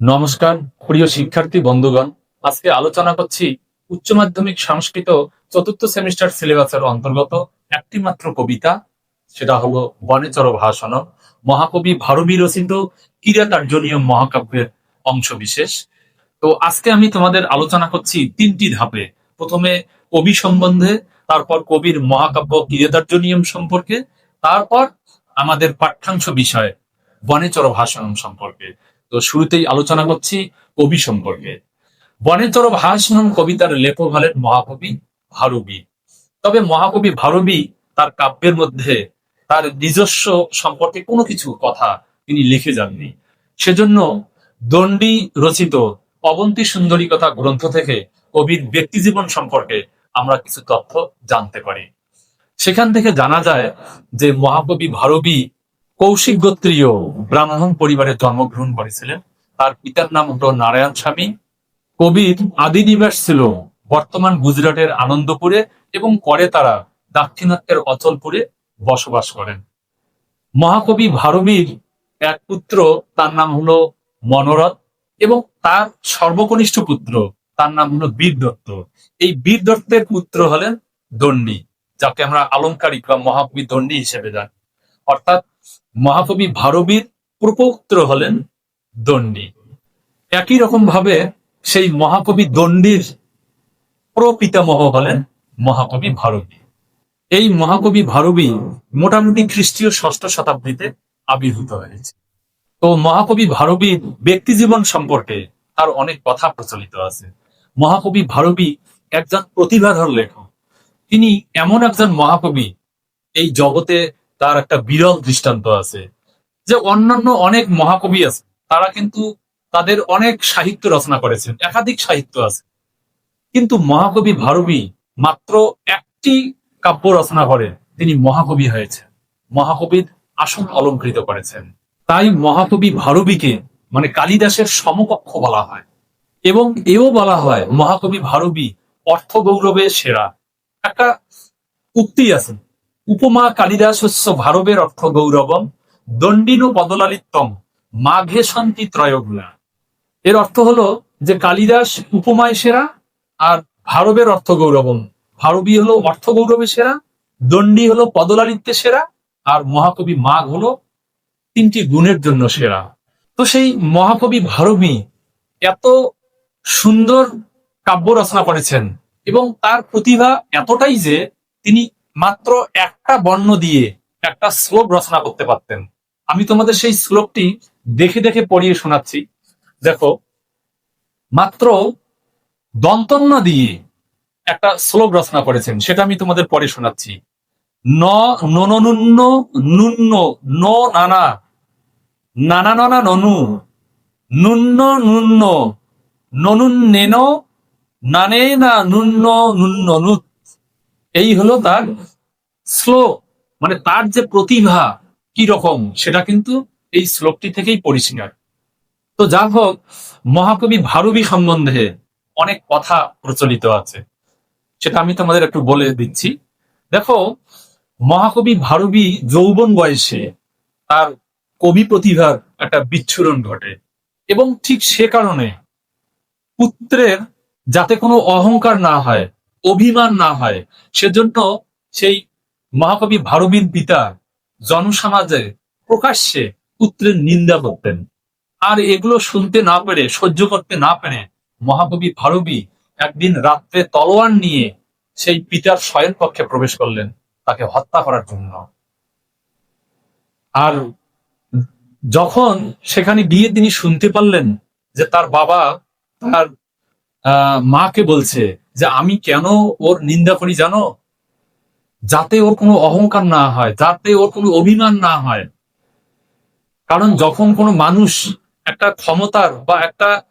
নমস্কার, প্রিয় শিক্ষার্থী, বন্ধুগণ। আজকে আলোচনা করছি উচ্চ মাধ্যমিক সংস্কৃত চতুর্থ সেমিস্টার সিলেবাসের অন্তর্গত একটি মাত্র কবিতা, সেটা হলো বনেচর ভাষণ। মহাকবি ভারবী রচিত কিরাতার্জনীয় মহাকাব্যের অংশ বিশেষ তো আজকে আমি তোমাদের আলোচনা করছি তিনটি ধাপে। প্রথমে কবি সম্বন্ধে, তারপর কবির মহাকাব্য কিরাতার্জনীয়ম সম্পর্কে, তারপর আমাদের পাঠ্যাংশ বিষয় বনেচর ভাষণ সম্পর্কে। তো শুরুতেই আলোচনা করছি কবি সম্পর্কে। বনেতর ভাষণম কবিতার লেখক হলেন মহাকবি ভারবী। তবে মহাকবি ভারবী তার কাব্যের মধ্যে তার নিজস্ব সম্পর্কে কোনো কিছু কথা তিনি লিখে যাননি। সেজন্য দণ্ডী রচিত অবন্তী সুন্দরী কথা গ্রন্থ থেকে কবির ব্যক্তিজীবন সম্পর্কে আমরা কিছু তথ্য জানতে পারি। সেখান থেকে জানা যায় যে মহাকবি ভারবী কৌশিক গোত্রীয় ব্রাহ্মণ পরিবারে জন্মগ্রহণ করেছিলেন। তার পিতার নাম হল নারায়ণ স্বামী। কবির আদি নিবাস ছিল বর্তমান গুজরাটের আনন্দপুরে এবং পরে তারা দাক্ষিণাত্যের অচলপুরে বসবাস করেন। মহাকবি ভারবীর এক পুত্র, তার নাম হলো মনোরথ এবং তার সর্বকনিষ্ঠ পুত্র, তার নাম হলো বীর দত্ত এই বীর দত্তের পুত্র হলেন দণ্ডী যাকে আমরা আলংকারিক বা মহাকবি দণ্ডী হিসেবে জানি। অর্থাৎ মহাকবি ভারবীর প্রপৌত্র হলেন দণ্ডী। একই রকম ভাবে সেই মহাকবি দণ্ডীর প্রপিতামহ হলেন মহাকবি ভারবী। এই মহাকবি ভারবী মোটামুটি খ্রিস্টীয় ষষ্ঠ শতাব্দীতে আবির্ভূত হয়েছে। তো মহাকবি ভারবীর ব্যক্তি জীবন সম্পর্কে তার অনেক কথা প্রচলিত আছে। মহাকবি ভারবী একজন প্রতিভাধর লেখক। তিনি এমন একজন মহাকবি এই জগতে তার একটা বিরল দৃষ্টান্ত আছে। যে অন্যান্য অনেক মহাকবি আছে, তারা কিন্তু তাদের অনেক সাহিত্য রচনা করেছেন, একাধিক সাহিত্য আছে। কিন্তু মহাকবি ভারবী মাত্র একটি কাব্য রচনা করে তিনি মহাকবি হয়েছে মহাকবির আসন অলঙ্কৃত করেছেন। তাই মহাকবি ভারবীকে মানে কালিদাসের সমকক্ষ বলা হয়। এবং এও বলা হয় মহাকবি ভারবী অর্থ গৌরবে সেরা। একটা উক্তি আছে উপমা কালিদাস হস্য ভারবের অর্থ গৌরবম, দণ্ডিনু পদলালিত্যম, মাঘে শান্তি ত্রয়গুলা। এর অর্থ হলো যে কালিদাস উপমায় সেরা আর ভারবের অর্থ গৌরবম। ভারবী হলো অর্থ গৌরবে সেরা, দণ্ডী হলো পদলালিত্যে সেরা, আর মহাকবি মাঘ হলো তিনটি গুণের জন্য সেরা। তো সেই মহাকবি ভারবী এত সুন্দর কাব্য রচনা করেছেন এবং তার প্রতিভা এতটাই যে তিনি মাত্র একটা বর্ণ দিয়ে একটা শ্লোক রচনা করতে পারতেন। আমি তোমাদের সেই শ্লোকটি দেখে দেখে পড়িয়ে শোনাচ্ছি। দেখো, মাত্র দন্তন্য দিয়ে একটা শ্লোক রচনা করেছেন, সেটা আমি তোমাদের পরে শোনাচ্ছি। ন ননুন্ন নুন্ন ন নানা নানা নানা ননু নুন্ন নুন্ন ননুন্নেন নানে, না নুন্ন নুন্ন নুত। এই হলো তার শ্লোক। মানে তার যে প্রতিভা কি রকম, সেটা কিন্তু এই শ্লোকটি থেকেই পরিষ্কার তো যা হোক, মহাকবি ভারবী সম্বন্ধে অনেক কথা প্রচলিত আছে। সেটা আমি তোমাদের একটু বলে দিচ্ছি। দেখো, মহাকবি ভারবী যৌবন বয়সে তার কবি প্রতিভার একটা বিচ্ছুরণ ঘটে। এবং ঠিক সে কারণে পুত্রের যাতে কোনো অহংকার না হয় অভিমান না হয়। সেজন্য সেই মহাকবি ভারবীর পিতা জনসমাজে প্রকাশ্যে পুত্রের নিন্দা করতেন। আর এগুলো শুনতে না পেরে, সহ্য করতে না পেরে মহাকবি ভারবী একদিন রাত্রে তলোয়ার নিয়ে সেই পিতার শয়ন কক্ষে প্রবেশ করলেন তাকে হত্যা করার জন্য। আর যখন সেখানে গিয়ে তিনি শুনতে পারলেন যে তার বাবা তার মাকে বলছে যে আমি কেন ওর নিন্দা করি জানো? যাতে ওর কোনো অহংকার না হয়, যাতে ওর কোনো অভিমান না হয়। কারণ যখন কোনো মানুষ একটা ক্ষমতার বা একটা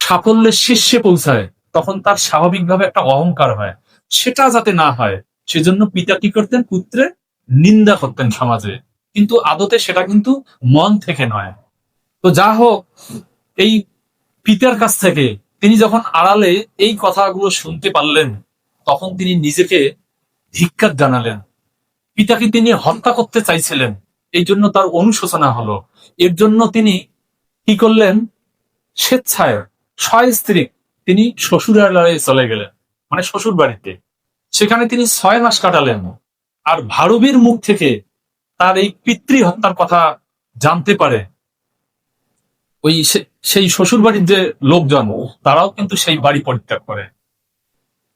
সাফল্যের শীর্ষে পৌঁছায়, তখন তার স্বাভাবিকভাবে একটা অহংকার হয়। সেটা যাতে না হয়, সেজন্য পিতা কি করতেন? পুত্রে নিন্দা করতেন সমাজে। কিন্তু আদতে সেটা কিন্তু মন থেকে নয়। তো যা হোক, এই পিতার কাছ থেকে তিনি যখন আড়ালে এই কথাগুলো শুনতে পারলেন, তখন তিনি নিজেকে ধিক্কার জানালেন। পিতাকে তিনি হত্যা করতে চাইছিলেন। এই জন্য তার অনুশোচনা হলো। এর জন্য তিনি কি করলেন? স্বেচ্ছায় স্ত্রী তিনি শ্বশুরালয়ে চলে গেলেন মানে শ্বশুর বাড়িতে। সেখানে তিনি ছয় মাস কাটালেন। আর ভারবীর মুখ থেকে তার এই পিতৃ হত্যার কথা জানতে পারে। ওই সেই শ্বশুর বাড়ির যে লোকজন, তারাও কিন্তু সেই বাড়ি পরিত্যাগ করে।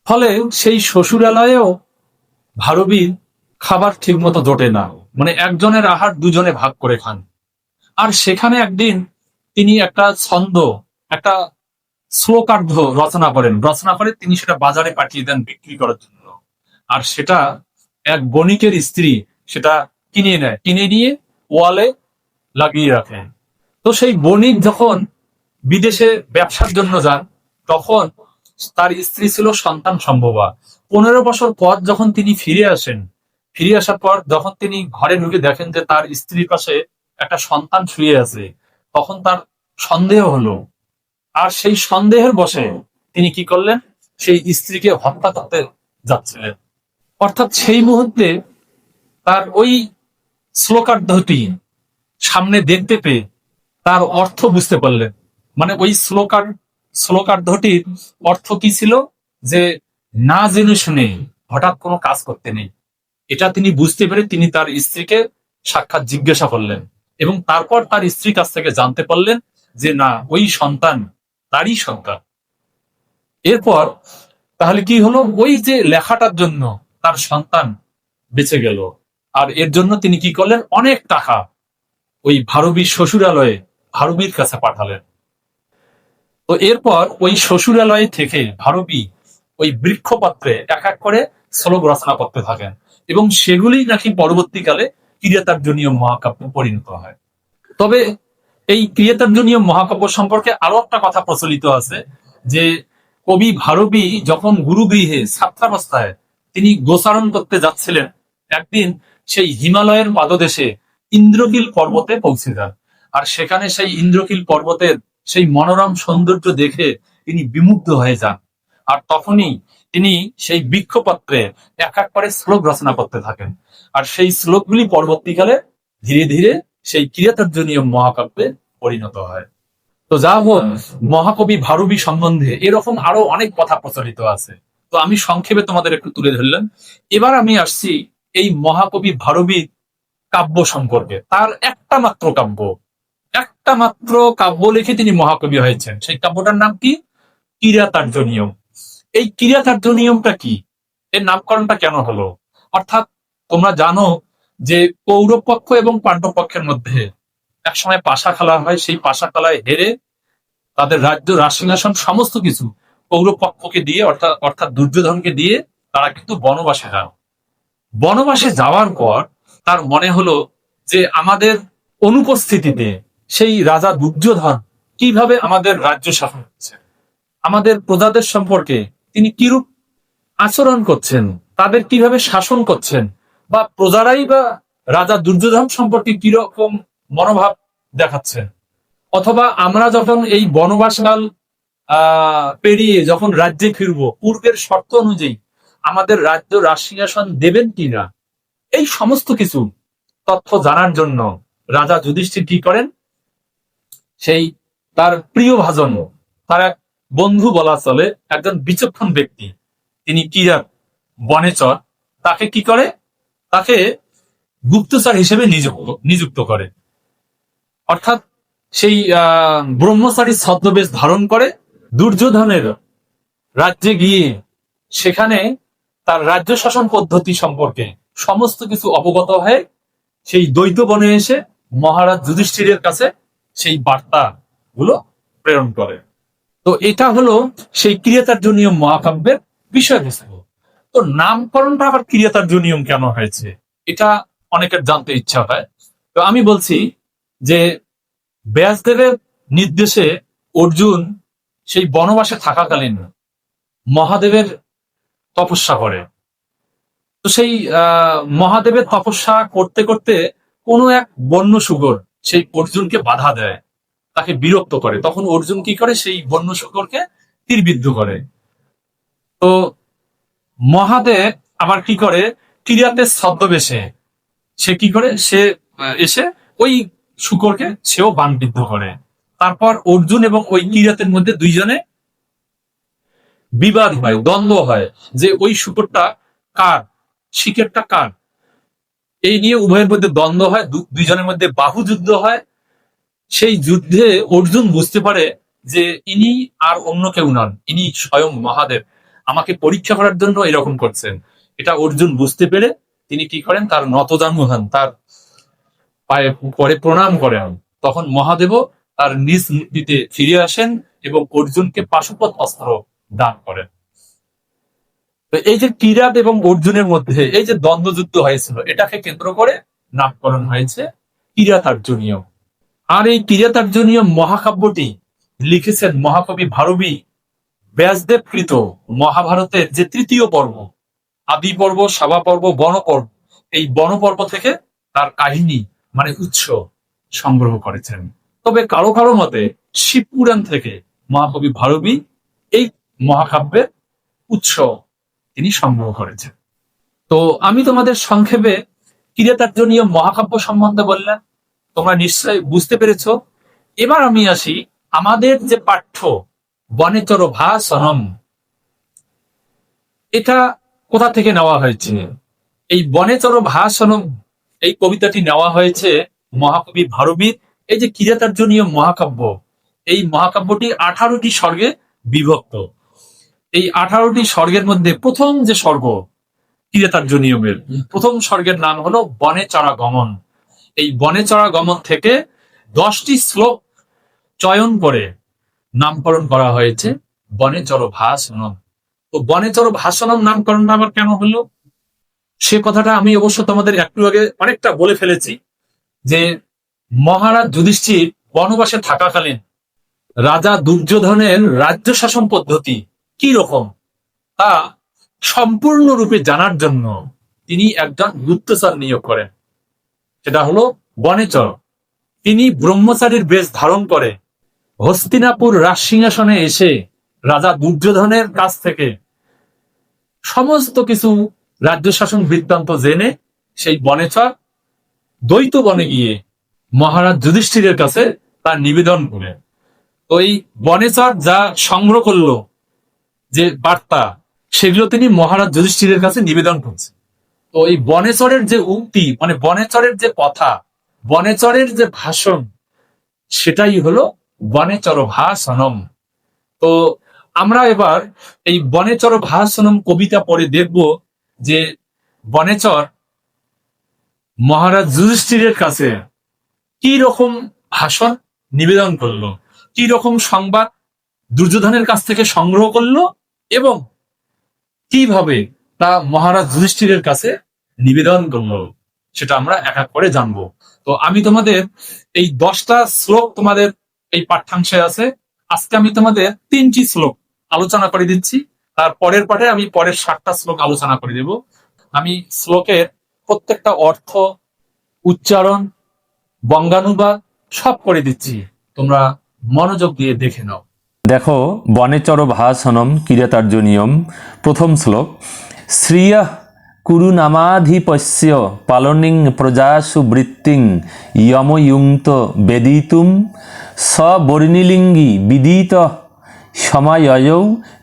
ফলে সেই শ্বশুরালয়েও ভারবীর খাবার ঠিক মতো জোটে না। মানে একজনের আহার দুজনে ভাগ করে খান। আর সেখানে একদিন তিনি একটা ছন্দ, একটা শ্লোকার্ধ রচনা করেন। রচনা করে তিনি সেটা বাজারে পাঠিয়ে দেন বিক্রি করার জন্য। আর সেটা এক বণিকের স্ত্রী সেটা কিনে নেয়। কিনে নিয়ে ওয়ালে লাগিয়ে রাখে। তো সেই বণিক যখন বিদেশে ব্যবসার জন্য যান, তখন তার স্ত্রী ছিল সন্তান সম্ভবা। পনেরো বছর পর যখন তিনি ফিরে আসেন, ফিরে আসার পর যখন তিনি ঘরে ঢুকে দেখেন যে তার স্ত্রীর পাশে একটা সন্তান শুয়ে আছে, তখন তার সন্দেহ হলো। আর সেই সন্দেহের বসে তিনি কি করলেন? সেই স্ত্রীকে হত্যা করতে যাচ্ছিলেন। অর্থাৎ সেই মুহূর্তে তার ওই শ্লোকার্ধটি সামনে দেখতে পেয়ে তার অর্থ বুঝতে পারলেন। মানে ওই শ্লোকার শ্লোকার্ধটির অর্থ কি ছিল? যে না জেনে শুনে হঠাৎ কোনো কাজ করতে নেই। এটা তিনি বুঝতে পেরে তিনি তার স্ত্রীকে সাক্ষাৎ জিজ্ঞাসা করলেন এবং তারপর তার স্ত্রীর কাছ থেকে জানতে পারলেন যে না, ওই সন্তান তারই সন্তান। এরপর তাহলে কি হলো? ওই যে লেখাটার জন্য তার সন্তান বেঁচে গেল। আর এর জন্য তিনি কি করলেন? অনেক টাকা। ওই ভারবীর শ্বশুরালয়ে ভারবীর কাছে পাঠালেন। তো এরপর ওই শ্বশুরালয় থেকে ভারবী ওই বৃক্ষপাত্রে এক এক করে শ্লোক রচনা করতে থাকেন এবং সেগুলি নাকি পরবর্তীকালে ক্রিয়াতার্জনীয় মহাকাব্যে পরিণত হয়। তবে এই ক্রিয়াতার্জনীয় মহাকাব্য সম্পর্কে আরও একটা কথা প্রচলিত আছে যে কবি ভারবী যখন গুরুগৃহে ছাত্রাবস্থায় তিনি গোচারণ করতে যাচ্ছিলেন, একদিন সেই হিমালয়ের পাদদেশে ইন্দ্রকিল পর্বতে পৌঁছে যান। আর সেখানে সেই ইন্দ্রকিল পর্বতের সেই মনোরম সৌন্দর্য দেখে তিনি বিমুগ্ধ হয়ে যান। আর তখনই তিনি সেই বৃক্ষপত্রে এক এক করে শ্লোক রচনা করতে থাকেন। আর সেই শ্লোকগুলি পরবর্তীকালে ধীরে ধীরে সেই ক্রিয়াতর্জনীয় মহাকাব্যে পরিণত হয়। তো যা হোক, মহাকবি ভারবী সম্বন্ধে এরকম আরও অনেক কথা প্রচলিত আছে। তো আমি সংক্ষেপে তোমাদের একটু তুলে ধরলাম। এবার আমি আসছি এই মহাকবি ভারবীর কাব্য সম্পর্কে। তার একটা মাত্র কাব্য একটা মাত্র কাব্য লিখে তিনি মহাকবি হয়েছেন। সেই কাব্যটার নাম কি? কিরাতার্য নিয়ম। এই কিরাতার্য নিয়মটা কি? এর নামকরণটা কেন হলো? অর্থাৎ তোমরা জানো যে কৌরব পক্ষ এবং পাণ্ডব পক্ষের মধ্যে একসময় পাশা খেলা হয়। সেই পাশা খেলায় হেরে তাদের রাজ্য রাজসিংহাসন সমস্ত কিছু কৌরব পক্ষকে দিয়ে, অর্থাৎ অর্থাৎ দুর্যোধনকে দিয়ে তারা কিন্তু বনবাসে যান। বনবাসে যাওয়ার পর তার মনে হলো যে আমাদের অনুপস্থিতিতে সেই রাজা দুর্যোধন কীভাবে আমাদের রাজ্য শাসন করছেন? আমাদের প্রজাদের সম্পর্কে তিনি কিরূপ আচরণ করছেন? তাদের কীভাবে শাসন করছেন? বা প্রজারাই বা রাজা দুর্যোধন সম্পর্কে কীরকম মনোভাব দেখাচ্ছেন? অথবা আমরা যখন এই বনবাসকাল পেরিয়ে যখন রাজ্যে ফিরবো, পূর্বের শর্ত অনুযায়ী আমাদের রাজ্য রাজসিংহাসন দেবেন কিনা? এই সমস্ত কিছু তথ্য জানার জন্য রাজা যুধিষ্ঠির কি করেন? সেই তার প্রিয় ভাজন তার এক বন্ধু বলা চলে, একজন বিচক্ষণ ব্যক্তি। তিনি কিরাত বনেচর তাকে কি করে? তাকে গুপ্তচর হিসেবে নিযুক্ত নিযুক্ত করে। অর্থাৎ সেই ব্রহ্মচারী ছদ্মবেশ ধারণ করে দুর্যোধনের রাজ্যে গিয়ে সেখানে তার রাজ্য শাসন পদ্ধতি সম্পর্কে সমস্ত কিছু অবগত হয়ে সেই দ্বৈত বনে এসে মহারাজ যুধিষ্ঠিরের কাছে সেই বার্তা গুলো প্রেরণ করে। তো এটা হলো সেই ক্রিয়াতার্জনীয় মহাকাব্যের বিষয়বস্তু। তো নামকরণটা আবার ক্রিয়াতার্জনীয় কেন হয়েছে? এটা অনেকের জানতে ইচ্ছা হয়। তো আমি বলছি যে ব্যাসদেবের নির্দেশে অর্জুন সেই বনবাসে থাকাকালীন মহাদেবের তপস্যা করে। তো সেই মহাদেবের তপস্যা করতে করতে কোনো এক বন্য শুকর সেই অর্জুনকে বাধা দেয়, তাকে বিরক্ত করে। তখন অর্জুন কি করে? সেই বন্য শুকরকে তীরবিদ্ধ করে। তো মহাদেব আবার কি করে? কিরিয়াতের ছদ্মবেশে সে কি করে? সে এসে ওই শুকরকে সেও বানবিদ্ধ করে। তারপর অর্জুন এবং ওই কিরাতের মধ্যে দুইজনে বিবাদ হয়, দ্বন্দ্ব হয় যে ওই শুকরটা কার? শিকেরটা কার? এই নিয়ে উভয়ের মধ্যে দ্বন্দ্ব হয় দুইজনের মধ্যে বাহু যুদ্ধ হয়। সেই যুদ্ধে অর্জুন বুঝতে পারে যে ইনি আর অন্য কেউ নন, ইনি স্বয়ং মহাদেব। আমাকে পরীক্ষা করার জন্য এরকম করছেন। এটা অর্জুন বুঝতে পেরে তিনি কি করেন? তার নতজানু হন তার পায়ে পরে প্রণাম করেন তখন মহাদেবও তার নিজ মূর্তিতে ফিরে আসেন এবং অর্জুনকে পাশুপত অস্ত্র দান করেন। তো এই যে কিরাত এবং অর্জুনের মধ্যে এই যে দ্বন্দ্বযুদ্ধ হয়েছিল, এটাকে কেন্দ্র করে নামকরণ হয়েছে কিরাতার্জুনীয় আর এই কিরাতার্জুনীয় মহাকাব্যটি লিখেছেন মহাকবি ভারবী ব্যাসদেব কৃত মহাভারতের যে তৃতীয় পর্ব, আদি পর্ব সভা পর্ব, বন পর্ব, এই বনপর্ব থেকে তার কাহিনী মানে উৎস সংগ্রহ করেছেন। তবে কারও কারও মতে শিবপুরাণ থেকে মহাকবি ভারবী এই মহাকাব্যের উৎস তিনি সংগ্রহ করেছেন তো আমি তোমাদের সংক্ষেপে কিরাতার্জনীয় মহাকাব্য সম্বন্ধে বললাম, তোমরা নিশ্চয় বুঝতে পেরেছ। এবার আমি আসি আমাদের যে পাঠ্য বনেচর ভাসনম। এটা কোথা থেকে নেওয়া হয়েছে? এই বনেচর ভাসনম, এই কবিতাটি নেওয়া হয়েছে মহাকবি ভারবীর। এই যে কিরাতার্জনীয় মহাকাব্য, এই মহাকাব্যটি আঠারোটি স্বর্গে বিভক্ত। এই আঠারোটি স্বর্গের মধ্যে প্রথম যে স্বর্গ কিরাতার্জনীয়মের প্রথম স্বর্গের নাম হলো বনে চড়া গমন এই বনে চড়া গমন থেকে দশটি শ্লোক চয়ন করে নামকরণ করা হয়েছে বনেচর ভাসনম তো বনে বনেচর ভাসনম নামকরণটা আবার কেন হলো? সে কথাটা আমি অবশ্য তোমাদের একটু আগে অনেকটা বলে ফেলেছি যে মহারাজ যুধিষ্ঠির বনবাসে থাকাকালীন রাজা দুর্যোধনের রাজ্য শাসন পদ্ধতি কি রকম তা সম্পূর্ণরূপে জানার জন্য তিনি একজন গুপ্তচর নিয়োগ করেন। সেটা হলো বনেচর। তিনি ব্রহ্মচারীর বেশ ধারণ করে। হস্তিনাপুর রাজসিংহাসনে এসে রাজা দুর্যোধনের কাছ থেকে সমস্ত কিছু রাজ্য শাসন বৃত্তান্ত জেনে সেই বনেচর দ্বৈত বনে গিয়ে মহারাজ যুধিষ্ঠিরের কাছে তার নিবেদন করে ওই বনেচর যা সংগ্রহ করল যে বার্তা, সেগুলো তিনি মহারাজ যুধিষ্ঠিরের কাছে নিবেদন করছে তো এই বনেচরের যে উক্তি মানে বনেচরের যে কথা বনেচরের যে ভাষণ, সেটাই হলো বনেচর ভাষণম তো আমরা এবার এই বনেচর ভাষণম কবিতা পড়ে দেখব যে বনেচর মহারাজ যুধিষ্ঠিরের কাছে কি রকম ভাষণ নিবেদন করল, কি রকম সংবাদ দুর্যোধনের কাছ থেকে সংগ্রহ করল এবং কীভাবে তা মহারাজ যুধিষ্ঠিরের কাছে নিবেদন করল, সেটা আমরা এক এক করে জানব। তো আমি তোমাদের এই দশটা শ্লোক তোমাদের এই পাঠ্যাংশে আছে। আজকে আমি তোমাদের তিনটি শ্লোক আলোচনা করে দিচ্ছি। তার পরের পাঠে আমি পরের সাতটা শ্লোক আলোচনা করে দেব। আমি শ্লোকের প্রত্যেকটা অর্থ, উচ্চারণ, বঙ্গানুবাদ সব করে দিচ্ছি। তোমরা মনোযোগ দিয়ে দেখে নাও। দেখো বনেচর ভাসনম কিরাতার্জনীয়ম। প্রথম শ্লোক, শ্রিয় কুরুনামাধিপস্য পালনিং প্রজাসু বৃত্তিং যময়ুক্ত বেদিতুম সবর্ণিলিঙ্গি বিদিত সমায়য়ৌ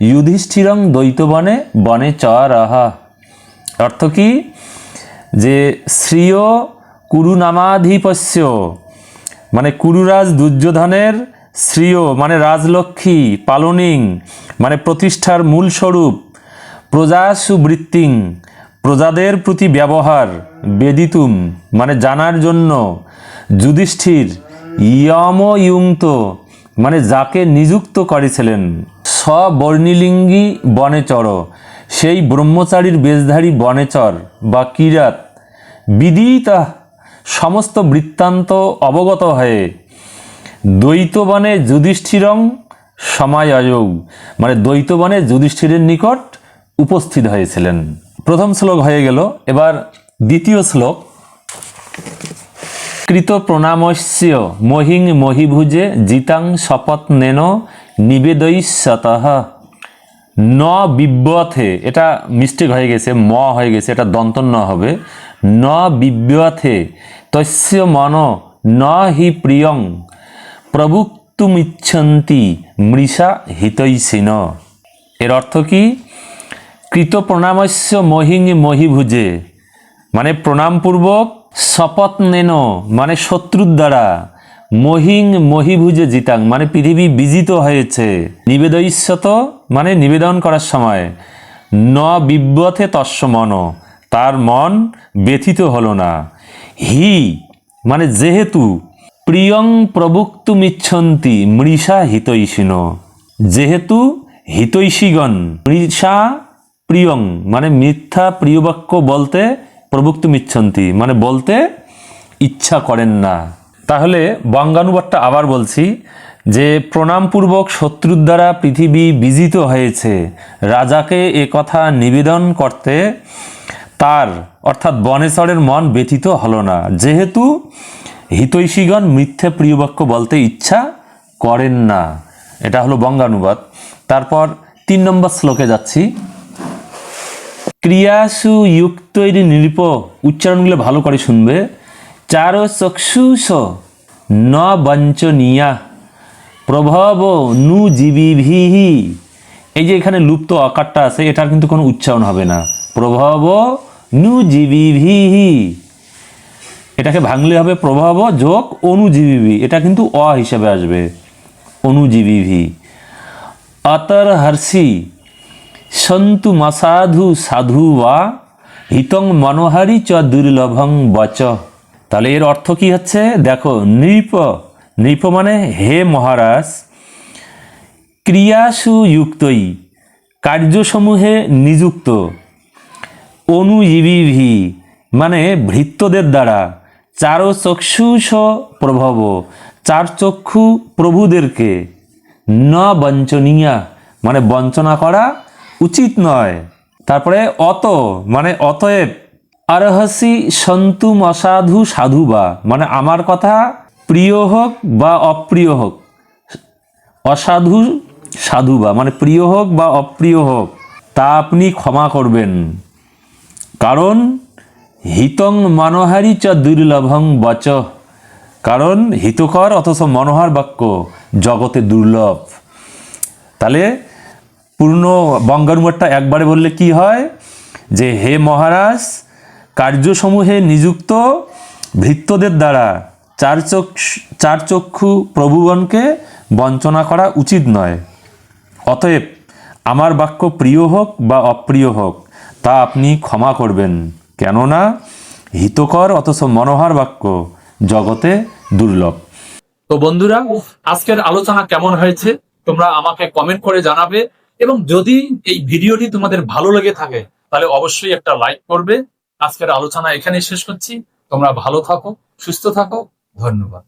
যুধিষ্ঠিরং দ্বৈতবনে বনে চরহ। অর্থ কি? যে শ্রিয় কুরুনামাধিপস্য মানে কুরুরাজ দুর্যোধনের শ্রিয় মানে রাজলক্ষ্মী, পালনিং মানে প্রতিষ্ঠার মূল স্বরূপ বৃত্তিং, প্রজাদের প্রতি ব্যবহার, বেদিতুম মানে জানার জন্য, যুধিষ্ঠির ইয়ময়ুক্ত মানে যাকে নিযুক্ত করেছিলেন। স্ববর্ণিলিঙ্গী বনেচর, সেই ব্রহ্মচারীর বেশধারী বনেচর বা কিরাত, বিদিতা সমস্ত বৃত্তান্ত অবগত হয়ে দ্বৈতবনে যুধিষ্ঠিরং সমায়য়ৌ। মানে দ্বৈতবনে যুধিষ্ঠিরের নিকট উপস্থিত হয়েছিলেন। প্রথম শ্লোক হয়ে গেল, এবার দ্বিতীয় শ্লোক। কৃত প্রণামস্য মহিং মহিভুজে জিতাং শপথ নেন নিবেদয়িষ্যতঃ। ন বিব্যথে, এটা মিস্টেক হয়ে গেছে, ম হয়ে গেছে, এটা দন্তন্য হবে। ন বিব্যথে, তস্য মন, ন হি প্রিয়ং। প্রভুক্তুমিচ্ছন্তি মৃষা হিতৈষিন এর অর্থ কি? কৃত প্রণামস্য মহিং মহিভুজে। মানে প্রণামপূর্বক শপথ নেন মানে শত্রুর দ্বারা। মহিং মহিভুজে জিতাং মানে পৃথিবী বিজিত হয়েছে। নিবেদইস্যত মানে নিবেদন করার সময়। ন বিব্যথে তস্য মন তার মন ব্যথিত হলো না। হি মানে যেহেতু প্রিয়ং প্রভুক্তুমিচ্ছন্তি, মৃষা হিতৈষিন যেহেতু হিতৈষীগণ, মৃষা প্রিয়ং মানে মিথ্যা প্রিয় বাক্য বলতে প্রভুক্তুমিচ্ছন্তি মানে বলতে ইচ্ছা করেন না। তাহলে বঙ্গানুবাদটা আবার বলছি যে, প্রণামপূর্বক শত্রুর দ্বারা পৃথিবী বিজিত হয়েছে, রাজাকে এ কথা নিবেদন করতে তার, অর্থাৎ বনেশ্বরের মন ব্যথিত হলো না। যেহেতু হিতৈষীগণ মিথ্যে প্রিয়বাক্য বলতে ইচ্ছা করেন না। এটা হলো বঙ্গানুবাদ। তারপর তিন নম্বর শ্লোকে যাচ্ছি। ক্রিয়াসু যুক্তৈর নৃপ উচ্চারণগুলো ভালো করে শুনবে। চার চক্ষুষ ন বঞ্চনীয়া, প্রভব নু জীবিভি এই যে এখানে লুপ্ত আকারটা আছে, এটার কিন্তু কোনো উচ্চারণ হবে না। প্রভব নু জীবিভি এটাকে ভাঙলে হবে প্রভাব যোগ অনুজীবী এটা কিন্তু অ হিসেবে আসবে। অনুজীবী অতর হর্ষি, সন্তু মাসাধু সাধু বা হিতং মনোহারি চ দুর্লভং বচ। তাহলে এর অর্থ কি হচ্ছে? দেখো, নৃপ। নৃপ মানে হে মহারাজ, ক্রিয়াসু যুক্তই কার্যসমূহে নিযুক্ত। অনুজীবী মানে ভৃত্যদের দ্বারা। চার চক্ষুষ প্রভব, চার চক্ষু প্রভুদেরকে। ন বঞ্চনীয়া মানে বঞ্চনা করা উচিত নয়। তারপরে অত মানে অতএব আরহসি সন্তুম অসাধু সাধু বা মানে আমার কথা প্রিয় হোক বা অপ্রিয় হোক, অসাধু সাধু বা মানে প্রিয় হোক বা অপ্রিয় হোক, তা আপনি ক্ষমা করবেন। কারণ হিতং মনোহারি চ দুর্লভং বচ। কারণ হিতকর অথচ মনোহার বাক্য, জগতে দুর্লভ। তাহলে পূর্ণ বঙ্গানুবাদটা একবারে বললে কি হয়? যে হে মহারাজ, কার্যসমূহে নিযুক্ত ভৃত্যদের দ্বারা চার চার চক্ষু প্রভুগণকে বঞ্চনা করা উচিত নয়। অতএব, আমার বাক্য প্রিয় হোক বা অপ্রিয় হোক, তা আপনি ক্ষমা করবেন। কেননা হিতকর অথচ মনোহর বাক্য জগতে দুর্লভ। তো বন্ধুরা, আজকের আলোচনা কেমন হয়েছে তোমরা আমাকে কমেন্ট করে জানাবে এবং যদি এই ভিডিওটি তোমাদের ভালো লেগে থাকে, তাহলে অবশ্যই একটা লাইক করবে। আজকের আলোচনা এখানেই শেষ করছি। তোমরা ভালো থাকো, সুস্থ থাকো। ধন্যবাদ।